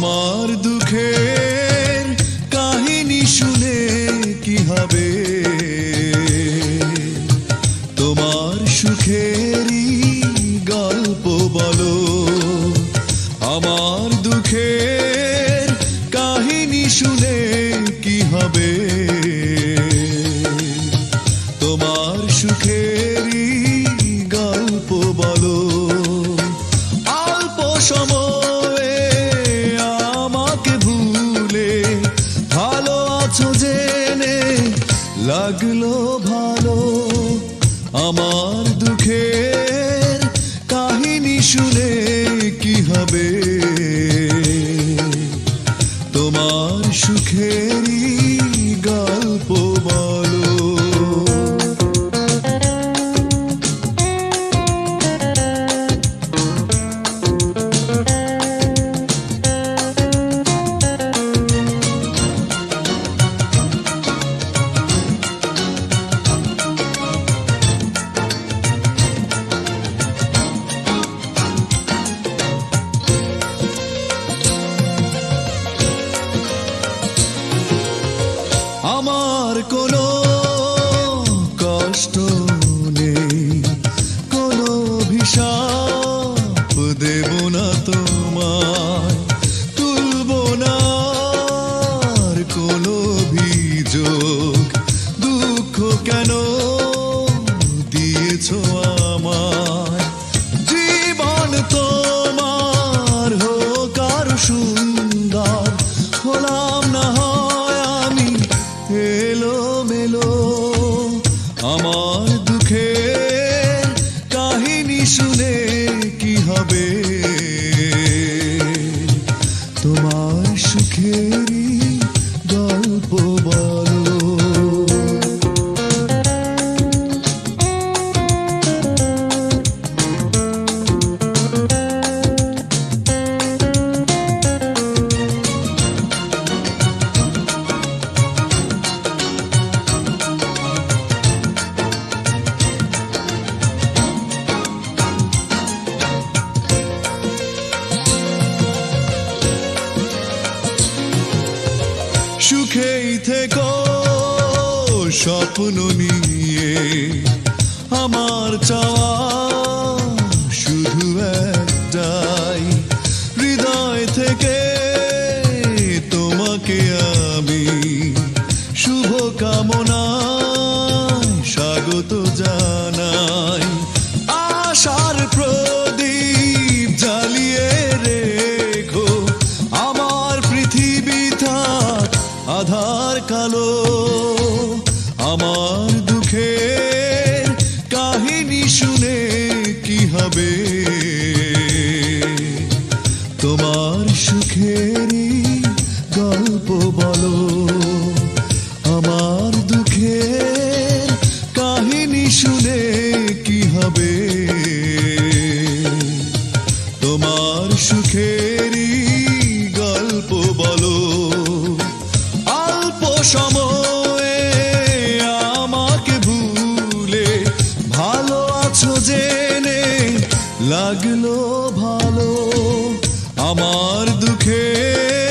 আমার দুঃখে আছো জেনে লাগল ভালো আমার দুঃখের কাহিনী শুনে কি হবে? আমার কোনো কষ্ট নেই, কোনো অভিশাপ দেব না তোমায়। তুলব না কোনো অভিযোগ, দুঃখ কেন শুনে থেকো স্বপ্ন নিয়ে আমার চাওয়া আধার আমার দুঃখের কাহিনী শুনে কি হবে? তোমার সুখেরই জেনে লাগল ভালো আমার দুঃখের